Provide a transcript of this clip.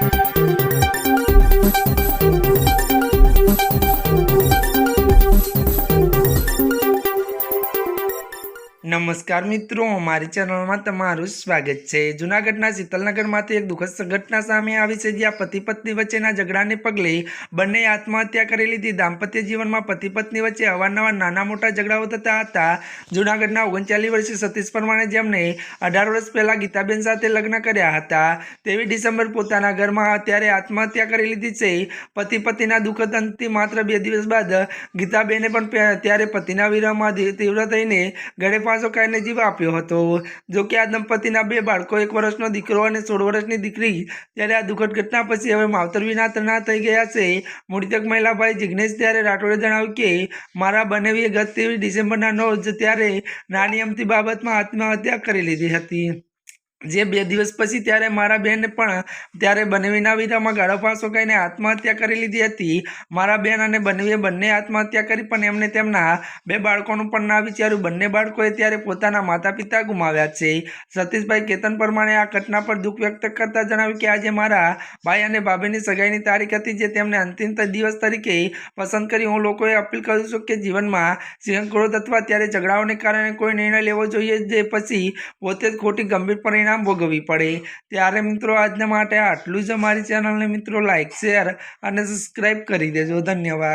Thank you. નમસ્કાર મિત્રો મારી ચેનલમાં તમારું સ્વાગત છે. જૂનાગઢના શીતલનગરમાંથી એક દુઃખદ ઘટના સામે આવી છે, જ્યાં પતિ પત્ની વચ્ચેના ઝઘડાને પગલે બંને આત્મહત્યા કરી લીધી. દાંપત્ય જીવનમાં પતિ પત્ની વચ્ચે અવારનવાર નાના મોટા ઝઘડાઓ થતા હતા. જૂનાગઢના ઓગણચાલીસ વર્ષીય સતીશ પરમાણે જેમને અઢાર વર્ષ પહેલાં ગીતાબેન સાથે લગ્ન કર્યા હતા, તેવી ડિસેમ્બર પોતાના ઘરમાં અત્યારે આત્મહત્યા કરી લીધી છે. પતિ પત્નીના દુઃખદ અંતથી માત્ર બે દિવસ બાદ ગીતાબેને પણ ત્યારે પતિના વિરહમાં તીવ્ર થઈને ગળે ફાંસો ખાઈને જીવ આપ્યો હતો. જો કે આ દંપતીના બે બાળકો એક વર્ષનો દીકરો અને સોળ વર્ષની દીકરી. ત્યારે આ દુઃખદ ઘટના પછી હવે માવતર વિના તરણા થઈ ગયા છે. મૃતક મહિલાભાઈ જિગ્નેશ ત્યારે રાઠોડે જણાવ્યું કે, મારા બનેવીએ ગત તેવી ડિસેમ્બરના રોજ ત્યારે નાની અમતી બાબતમાં આત્મહત્યા કરી લીધી હતી. જે બે દિવસ પછી ત્યારે મારા બેને પણ ત્યારે બનવીના વિધામાં ગાળો ફાંસો ખાઈને આત્મહત્યા કરી લીધી હતી. મારા બેન અને બનવીએ બંને આત્મહત્યા કરી પણ એમને તેમના બે બાળકોનું પણ ના વિચાર્યું. બંને બાળકોએ ત્યારે પોતાના માતા પિતા ગુમાવ્યા છે. સતીશભાઈ કેતન પરમાણે આ ઘટના પર દુઃખ વ્યક્ત કરતા જણાવ્યું કે આજે મારા ભાઈ અને ભાભીની સગાઈની તારીખ હતી જે તેમને અંતિમ દિવસ તરીકે પસંદ કરી. હું લોકોએ અપીલ કરું છું કે જીવનમાં સિંહ ક્રોધ અથવા ત્યારે ઝઘડાઓને કારણે કોઈ નિર્ણય લેવો જોઈએ જે પછી પોતે જ ખોટી, ગંભીર પરિણામ ભોગવવી પડે. ત્યારે મિત્રો આજના માટે આટલું જ. અમારી ચેનલને મિત્રો લાઈક શેર અને સબસ્ક્રાઈબ કરી દેજો. ધન્યવાદ.